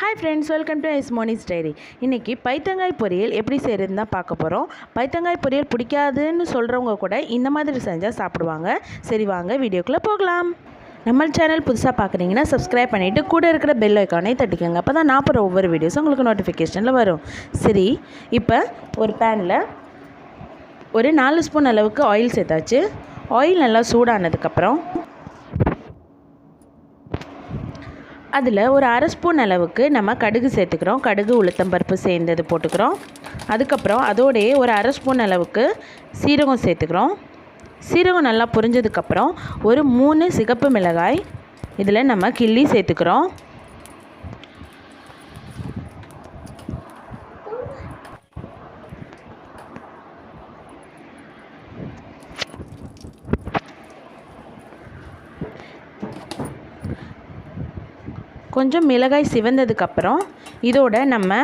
Hi friends welcome to ஐஸ் மோனிஸ் diary இன்றைக்கி பைத்தங்காய் பொரியல் எப்படி செய்கிறதுன்னு தான் பார்க்க போகிறோம் பைத்தங்காய் பொரியல் பிடிக்காதுன்னு சொல்கிறவங்க கூட இந்த மாதிரி செஞ்சால் சாப்பிடுவாங்க. சரி வாங்க வீடியோக்குள்ளே போகலாம். நம்ம சேனல் புதுசாக பார்க்குறீங்கன்னா சப்ஸ்கிரைப் பண்ணிவிட்டு கூட இருக்கிற பெல் ஐக்கானே தட்டிக்கோங்க. அப்போ தான் நான் போகிற ஒவ்வொரு வீடியோஸும் உங்களுக்கு நோட்டிஃபிகேஷனில் வரும். சரி இப்போ ஒரு பேனில் ஒரு நாலு ஸ்பூன் அளவுக்கு ஆயில் சேர்த்தாச்சு. ஆயில் நல்லா சூடானதுக்கப்புறம் அதில் ஒரு அரை ஸ்பூன் அளவுக்கு நம்ம கடுகு சேர்த்துக்கிறோம். கடுகு உளுத்தம்பருப்பு சேர்ந்தது போட்டுக்கிறோம். அதுக்கப்புறம் அதோடையே ஒரு அரை ஸ்பூன் அளவுக்கு சீரகம் சேர்த்துக்கிறோம். சீரகம் நல்லா புரிஞ்சதுக்கப்புறம் ஒரு மூணு சிகப்பு மிளகாய் இதில் நம்ம கிள்ளி சேர்த்துக்கிறோம். கொஞ்சம் மிளகாய் சிவந்ததுக்கப்புறம் இதோட நம்ம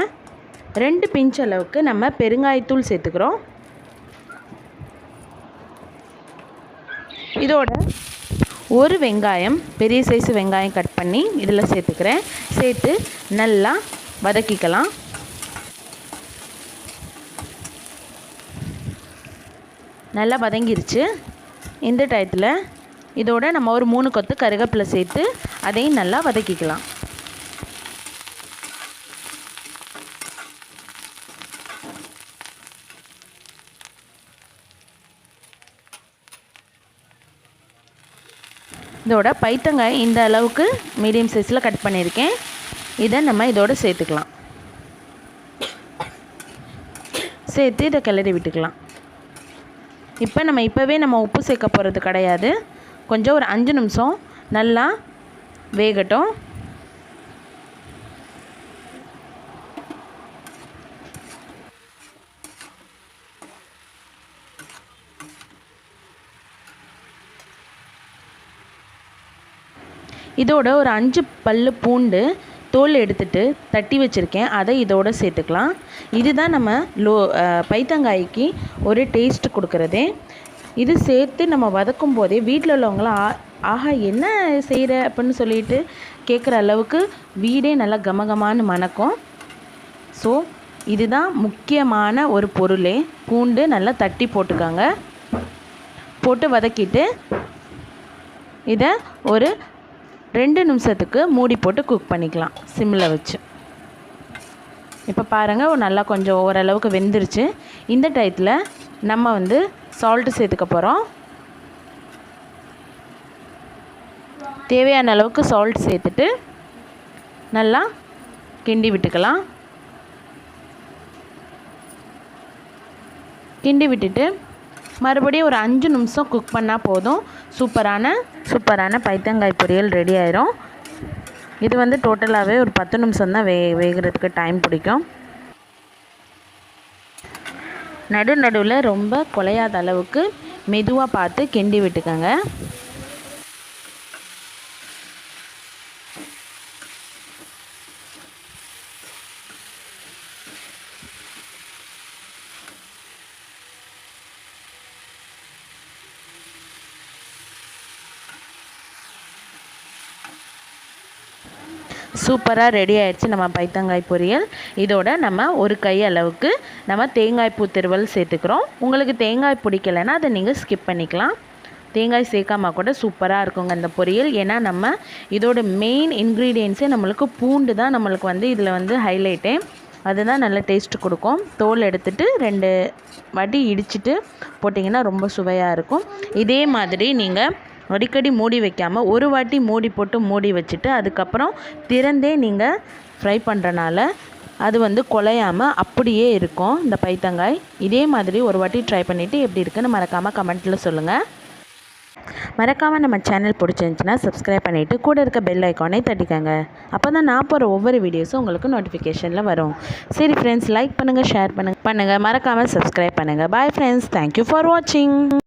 ரெண்டு பிஞ்ச் அளவுக்கு நம்ம பெருங்காயத்தூள் சேர்த்துக்கிறோம். இதோட ஒரு வெங்காயம் பெரிய சைஸ் வெங்காயம் கட் பண்ணி இதில் சேர்த்துக்கிறேன். சேர்த்து நல்லா வதக்கிக்கலாம். நல்லா வதங்கிருச்சு. இந்த டயத்தில் இதோட நம்ம ஒரு மூணு கொத்து கருவேப்பிலை சேர்த்து அதையும் நல்லா வதக்கிக்கலாம். இதோட பைத்தங்காய் இந்த அளவுக்கு மீடியம் சைஸில் கட் பண்ணியிருக்கேன். இதை நம்ம இதோட சேர்த்துக்கலாம். சேர்த்து இதை கிளறி விட்டுக்கலாம். இப்போ நம்ம இப்போவே நம்ம உப்பு சேர்க்க போகிறது கிடையாது. கொஞ்சம் ஒரு அஞ்சு நிமிஷம் நல்லா வேகட்டும். இதோட ஒரு அஞ்சு பல்லு பூண்டு தோல் எடுத்துட்டு தட்டி வச்சுருக்கேன். அதை இதோட சேர்த்துக்கலாம். இதுதான் நம்ம லோ பைத்தங்காய்க்கு ஒரு டேஸ்ட் கொடுக்குறதே. இது சேர்த்து நம்ம வதக்கும் போதே வீட்டில் உள்ளவங்களாம் ஆஹா என்ன செய்கிற அப்படின்னு சொல்லிட்டு கேட்குற அளவுக்கு வீடே நல்லா கமகமான்னு மணக்கும். ஸோ இதுதான் முக்கியமான ஒரு பொருளே. பூண்டு நல்லா தட்டி போட்டுக்காங்க. போட்டு வதக்கிட்டு இதை ஒரு ரெண்டு நிமிஷத்துக்கு மூடி போட்டு குக் பண்ணிக்கலாம். சிம்மில் வச்சு. இப்போ பாருங்கள் நல்லா கொஞ்சம் ஓரளவுக்கு வெந்துருச்சு. இந்த டயத்தில் நம்ம வந்து சால்ட்டு சேர்த்துக்க போகிறோம் தேவையான அளவுக்கு சால்ட் சேர்த்துட்டு நல்லா கிண்டி விட்டுக்கலாம். கிண்டி விட்டுட்டு மறுபடியும் ஒரு அஞ்சு நிமிஷம் குக் பண்ணால் போதும். சூப்பரான சூப்பரான பைத்தங்காய் பொரியல் ரெடி ஆயிரும். இது வந்து டோட்டலாகவே ஒரு பத்து நிமிஷம் தான் வே வேகிறதுக்கு டைம் பிடிக்கும். நடு நடுவில் ரொம்ப குலையாத அளவுக்கு மெதுவாக பார்த்து கிண்டி விட்டுக்கோங்க. சூப்பராக ரெடி ஆயிடுச்சு நம்ம பைத்தங்காய் பொரியல். இதோட நம்ம ஒரு கை அளவுக்கு நம்ம தேங்காய் பூ திருவல் சேர்த்துக்கிறோம். உங்களுக்கு தேங்காய் பிடிக்கலைன்னா அதை நீங்கள் ஸ்கிப் பண்ணிக்கலாம். தேங்காய் சேர்க்காம கூட சூப்பராக இருக்குங்க இந்த பொரியல். ஏன்னா நம்ம இதோட மெயின் இன்க்ரீடியன்ஸே நம்மளுக்கு பூண்டு தான் நம்மளுக்கு வந்து இதில் வந்து ஹைலைட்டே அதுதான் நல்ல டேஸ்ட்டு கொடுக்கும். தோல் எடுத்துகிட்டு ரெண்டு வாட்டி இடிச்சிட்டு போட்டிங்கன்னா ரொம்ப சுவையாக இருக்கும். இதே மாதிரி நீங்கள் அடிக்கடி மூடி வைக்காமல் ஒரு வாட்டி மூடி போட்டு மூடி வச்சுட்டு அதுக்கப்புறம் திறந்தே நீங்கள் ஃப்ரை பண்ணுறனால அது வந்து குலையாமல் அப்படியே இருக்கும். இந்த பைத்தங்காய். இதே மாதிரி ஒரு வாட்டி ட்ரை பண்ணிவிட்டு எப்படி இருக்குன்னு மறக்காமல் கமெண்ட்டில் சொல்லுங்கள் மறக்காமல் நம்ம சேனல் பிடிச்சிருந்துச்சின்னா சப்ஸ்கிரைப் பண்ணிவிட்டு கூட இருக்க பெல் ஐக்கானே தட்டிக்கோங்க. அப்போ தான் நான் போகிற ஒவ்வொரு வீடியோஸும் உங்களுக்கு நோட்டிஃபிகேஷனில் வரும். சரி ஃப்ரெண்ட்ஸ் லைக் பண்ணுங்கள் ஷேர் பண்ணுங்கள் பண்ணுங்கள் மறக்காமல் சப்ஸ்கிரைப் பண்ணுங்கள் பாய் ஃப்ரெண்ட்ஸ் தேங்க்யூ ஃபார் வாட்சிங்